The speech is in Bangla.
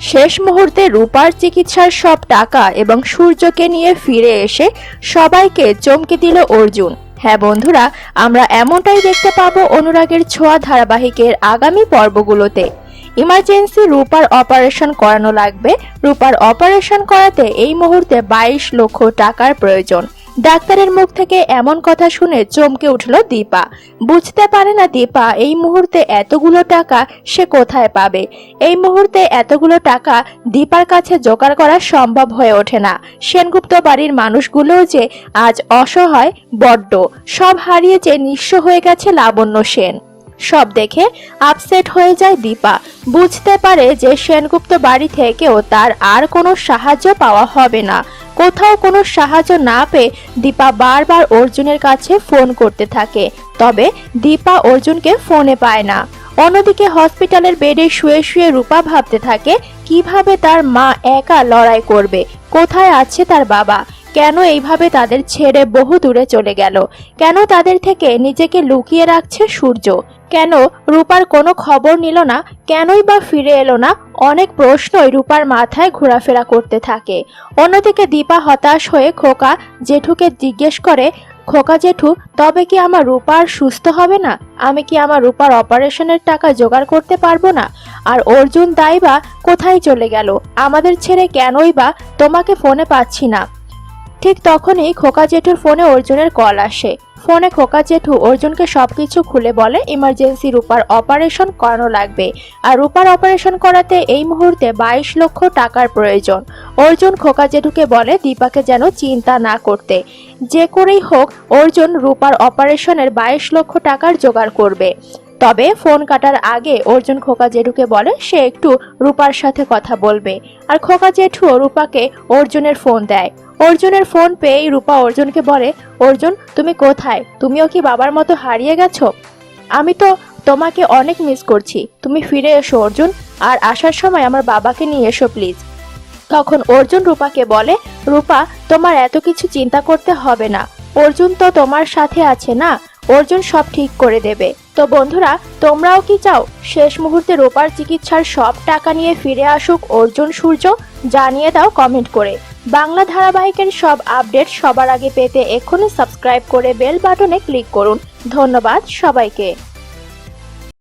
শেষ মুহূর্তে রূপার চিকিৎসার সব টাকা এবং সূর্যকে নিয়ে ফিরে এসে সবাইকে চমকে দিল অর্জুন। হ্যাঁ বন্ধুরা, আমরা এমনটাই দেখতে পাবো অনুরাগের ছোঁয়া ধারাবাহিকের আগামী পর্বগুলোতে। ইমার্জেন্সি রূপার অপারেশন করানো লাগবে। রূপার অপারেশন করাতে এই মুহূর্তে বাইশ লক্ষ টাকার প্রয়োজন। ডাক্তারের মুখ থেকে এমন কথা শুনে চমকে উঠল দীপা। বুঝতে পারে না দীপা, এই মুহূর্তে এতগুলো টাকা সে কোথায় পাবে? এই মুহূর্তে এতগুলো টাকা দীপার কাছে জোগাড় করা সম্ভব হয়ে ওঠে না। সেনগুপ্ত বাড়ির মানুষগুলোও যে আজ অসহায়, বড্ড। সব হারিয়ে যে নিঃস্ব হয়ে গেছে লাবণ্য সেন। সব দেখে আপসেট হয়ে যায় দীপা। বুঝতে পারে যে সেনগুপ্ত বাড়ি থেকেও তার আর কোনো সাহায্য পাওয়া হবে না। কোথাও কোনো সাহায্য না পেয়ে দীপা বারবার অর্জুনের কাছে ফোন করতে থাকে। তবে দীপা অর্জুনকে ফোনে পায় না। অন্যদিকে হসপিটালের বেডে শুয়ে শুয়ে রূপা ভাবতে থাকে, কীভাবে তার মা একা লড়াই করবে? কোথায় আছে তার বাবা? কেন এইভাবে তাদের ছেড়ে বহু দূরে চলে গেল? কেন তাদের থেকে নিজেকে লুকিয়ে রাখছে সূর্য? কেন রূপার কোনো খবর নিল না? কেনই বা ফিরে এলো না? অনেক প্রশ্নই রূপার মাথায় ঘোরাফেরা করতে থাকে। অন্যদিকে দীপা হতাশ হয়ে খোকা জেঠুকে জিজ্ঞেস করে, খোকা জেঠু, তবে কি আমার রূপার সুস্থ হবে না? আমি কি আমার রূপার অপারেশনের টাকা জোগাড় করতে পারব না? আর অর্জুন দাই বা কোথায় চলে গেল? আমাদের ছেড়ে কেনই বা তোমাকে ফোনে পাচ্ছি না। ঠিক তখনই খোকা জেঠুর ফোনে অর্জুনের কল আসে। ফোনে খোকা জেঠু অর্জুনকে সবকিছু খুলে বলে, ইমার্জেন্সি রূপার অপারেশন করানো লাগবে। আর রূপার অপারেশন করাতে এই মুহূর্তে বাইশ লক্ষ টাকার প্রয়োজন। অর্জুন খোকা জেঠুকে বলে, দীপাকে যেন চিন্তা না করতে। যে করেই হোক, অর্জুন রূপার অপারেশনের বাইশ লক্ষ টাকার জোগাড় করবে। তবে ফোন কাটার আগে অর্জুন খোকা জেঠুকে বলে সে একটু রূপার সাথে কথা বলবে। আর খোকা জেঠু রূপাকে অর্জুনের ফোন দেয়। অর্জুনের ফোন পেয়েই রূপা অর্জুনকে বলে, অর্জুন, তুমি কোথায়? তুমিও কি বাবার মতো হারিয়ে গেছো? আমি তো তোমাকে অনেক মিস করছি। তুমি ফিরে এসো অর্জুন, আর আসার সময় আমার বাবাকে নিয়ে এসো প্লিজ তখন অর্জুন রূপাকে বলে, রূপা, তোমার এত কিছু চিন্তা করতে হবে না। অর্জুন তো তোমার সাথে আছে না? অর্জুন সব ঠিক করে দেবে। তো বন্ধুরা, তোমরাও কি চাও? শেষ মুহূর্তে রোপার চিকিৎসার সব টাকা নিয়ে ফিরে আসুক অর্জুন সূর্য, জানিয়ে দাও কমেন্ট করে। বাংলা ধারাবাহিকের সব আপডেট সবার আগে পেতে এক্ষুনি সাবস্ক্রাইব করে বেল বাটনে ক্লিক করুন। ধন্যবাদ সবাইকে।